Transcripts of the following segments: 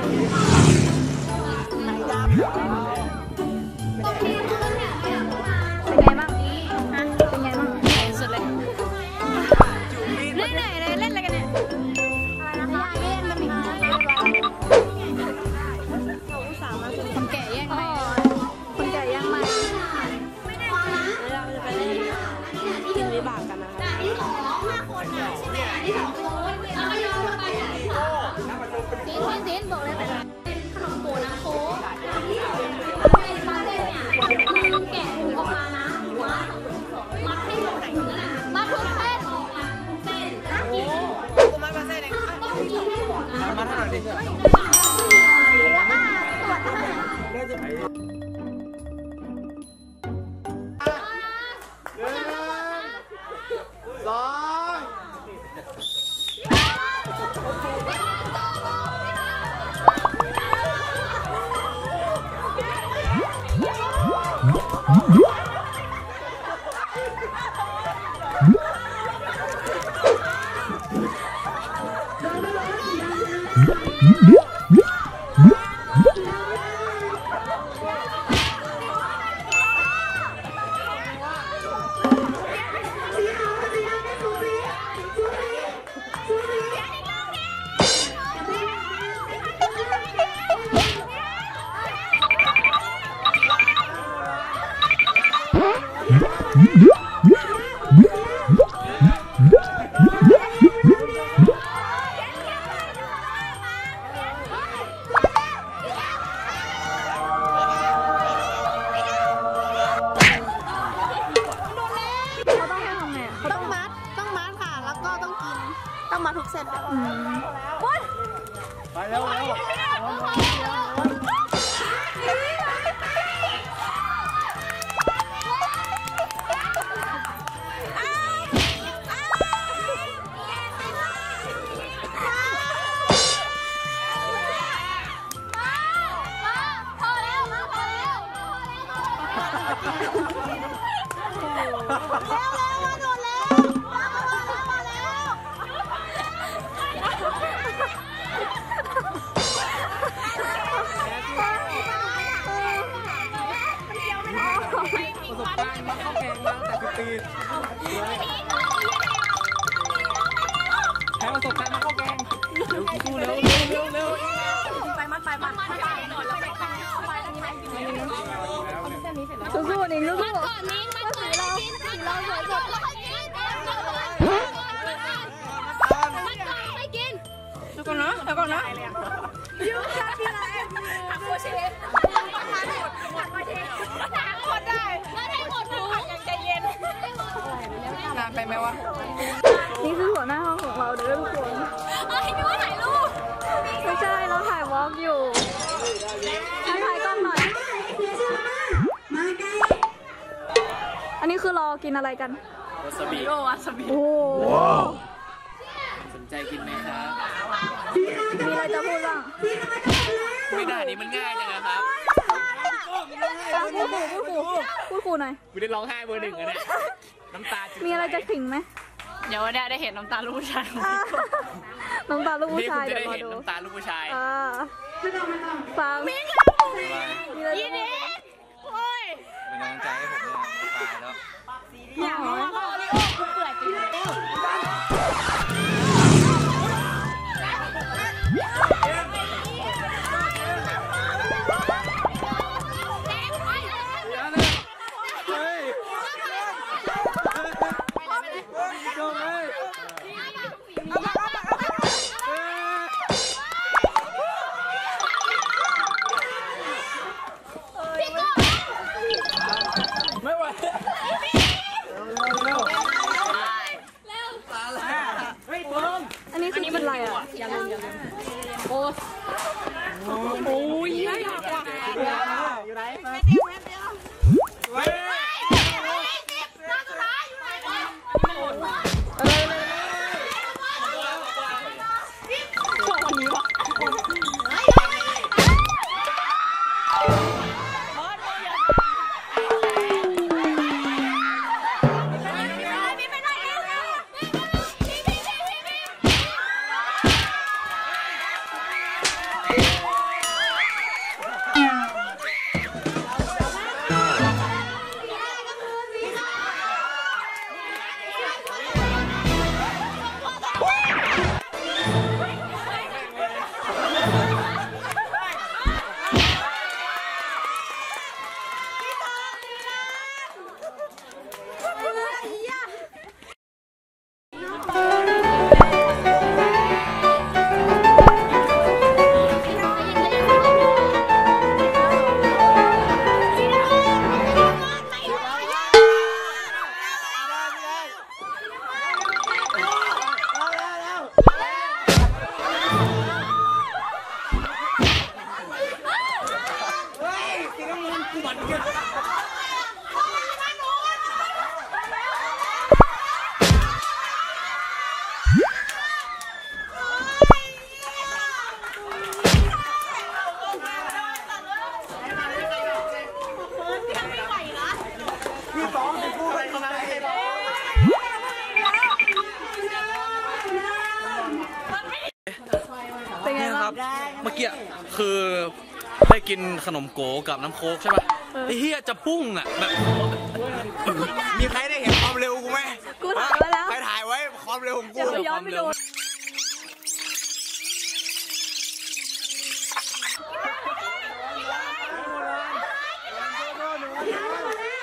เป็นไงบ้าง ฮะ เป็นไงบ้างสุดเลยเล่นไหนเลยเล่นอะไรกันเนี่ยอะไรนะคะเล่นมันมีคนแก่แย่งไหมคนแก่แย่งไหมเราจะไปเล่นกินวิบากกันนะคะซีน ซีนบอกเลยแต่ขนมโกนะโค้กมาเล่นเนี่ยคือแกะถุงออกมานะมัดมัดให้หมดถุงนั่นน่ะมัดทุกเส้นออกมาเส้นนะกินกูมาประเทศเองต้องกินให้หมดนะมาเท่าไหร่ดิ เต้องมัดทุกเส้นอืมไปแล้วแล้วพอแล้ว แกงเร็วสู้เร็วเร็วเร็วเร็วไปมัดไปมัดสู้ๆนิ่งสู้ก่อนนิ้งมันก่อนกินสีเราสวยสดแล้วค่อยกินมันก่อนให้กินเดี๋ยวก่อนนะเดี๋ยวก่อนนะทำโคเชฟหมดได้แล้วให้หมดถุงยังใจเย็นนานไปไหมวะๆนี่คือหัวหน้าห้องของเราเด้อทุกคนเอ้ย นึกว่าถ่ายรูปไม่ใช่เราถ่ายวอล์กอยู่ให้ถ่ายกล้องหน่อย อันนี้คือรอกินอะไรกันวาซาบิโอ้วาซาบิโอ้โหสนใจกินไหมครับมีอะไรจะพูดบ้างไม่ได้นี่มันง่ายจังนะครับอะพูดขู่พูดขู่พูดขู่หน่อยไม่ได้ร้องไห้เบอร์หนึ่งอะเนี่ยน้ำตาจิมีอะไรจะขิงไหมเดี๋ยววันนี้ได้เห็นน้ำตาลูกผู้ชายอะ น้องตาลูกผู้นี่ชาคุยณจะเดี๋ยวได้รอเห็นดูน้ำตาลูกผู้ชาย อ่าฟังมีอะไรจะพูดโอ้ย เป็นกำลังใจให้ผมเนี่ยตายแล้ว เป็นไงเนี่ยคบ้ารังบเมื่อกี้คือได้กินขนมโกกับน้ำโค้กใช่ป่ะไอ้เฮียจะพุ่งอะแบบมีใครได้เห็นความเร็วกูไหมกูถ่ายไว้แล้วใครถ่ายไว้ความเร็วของกูอย่าไปย้อนไปดู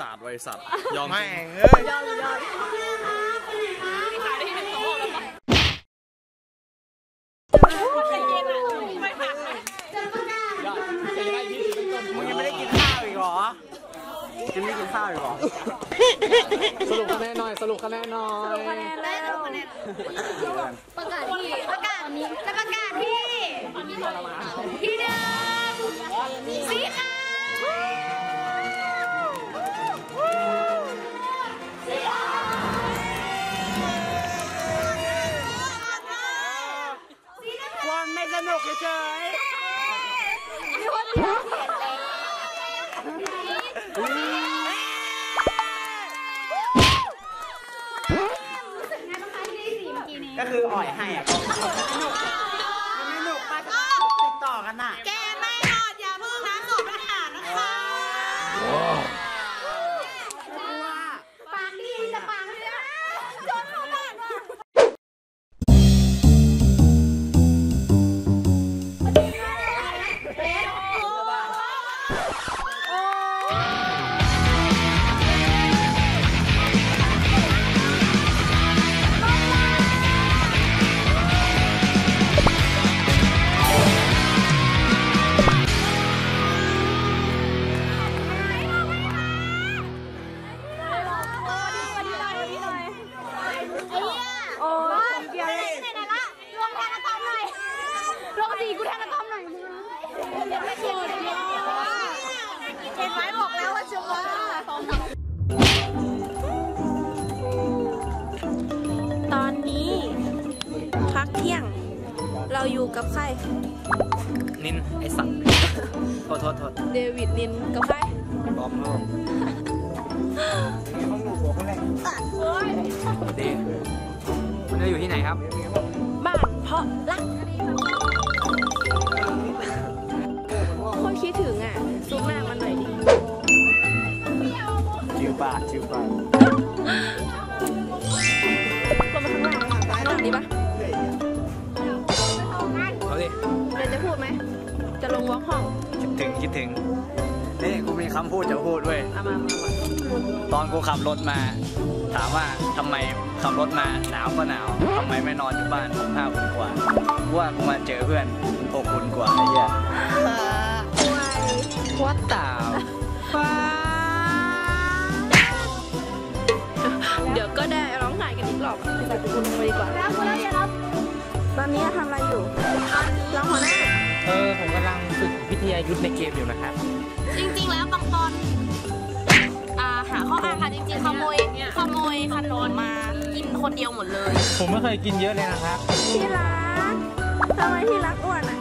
สาดไว้สัตว์ยอมไม่จริงเอ้ย ยอดยอด มึงยังไม่ได้กินข้าวอีกเหรอ จะไม่กินข้าวอีกเหรอสรุปคะแนนหน่อย สรุปคะแนนหน่อยคะแนนแล้วประกาศที่ประกาศตอนนี้จะประกาศที่ที่หนึ่งสีขาว กี้นี้ก็คืออ่อยให้อะมันไม่หนุกมาติดต่อกันน่ะ แกไม่หอดอย่าเพิ่งนะส่งอาหารนะคะ สีกูแทนอะตอมหน่อยมึงเห็นไหมบอกแล้วว่าชัวร์ตอนนี้พักเที่ยง เราอยู่กับใคร นินไอสัตว์ โทษโทษโทษเดวิดนินกับใครบอมโลกดีมันจะอยู่ที่ไหนครับ บ้านเพาะรัก คนคิดถึงอะซูมหน้ามันหน่อยดิชิวปากชิวปากลงมาข้างล่างเลยค่ะข้างล่างดีปะเอาดิเดี๋ยวจะพูดไหม จะลงวอล์กห้อง คิดถึง คิดถึง นี่กูมีคำพูดจะพูดเว้ย เอามามามาตอนกูขับรถมา ถามว่าทำไมขับรถมาหนาวก็หนาวทำไมไม่นอนอยู่บ้านผมห้าคุณกว่ากูว่ากูมาเจอเพื่อนหกคุณกว่าไอ้เหี้ยวัดตาวเดี๋ยวก็ได้ร้องไห้กันอีกรอบไปตัดคุณลงไปดีกว่ารับกูแล้วอย่ารับตอนนี้ทำอะไรอยู่ร้องหัวหน้า เออ ผมกำลังฝึกวิทยายุทธในเกมอยู่นะครับ หาข้ออ้างค่ะจริงๆขโมยขโมยขนมมากินคนเดียวหมดเลย ผมไม่เคยกินเยอะเลยนะครับที่รักทำไมที่รักอ้วนอะ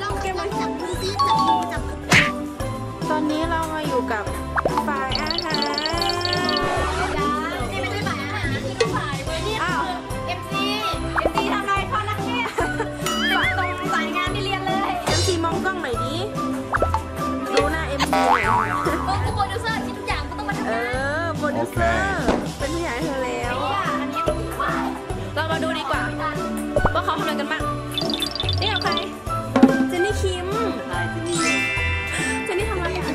เราเก็บไว้จับมือซิจับมือจับตอนนี้เรามาอยู่กับ เซอร์เป็นผู้ใหญ่ให้เธอแล้วเนี่ยอันนี้ฝ่ายเรามาดูดีกว่า ว่าเขาทำอะไรกันบ้างนี่กับใครเจนนี่คิมเจนนี่ทำอะไรอะ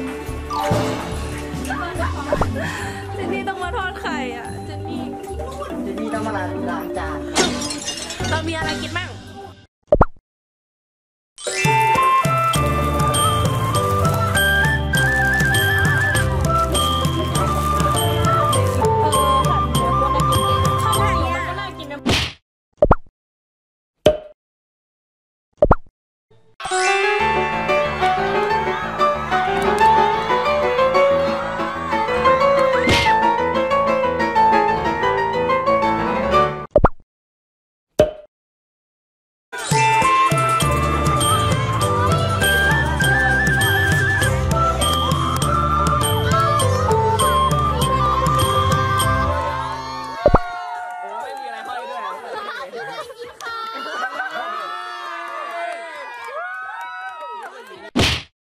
เจนนี่ต้องมาทอดไข่อะ เจนนี่จะมีต้องมาล้างจานเรามีอะไรกินบ้าง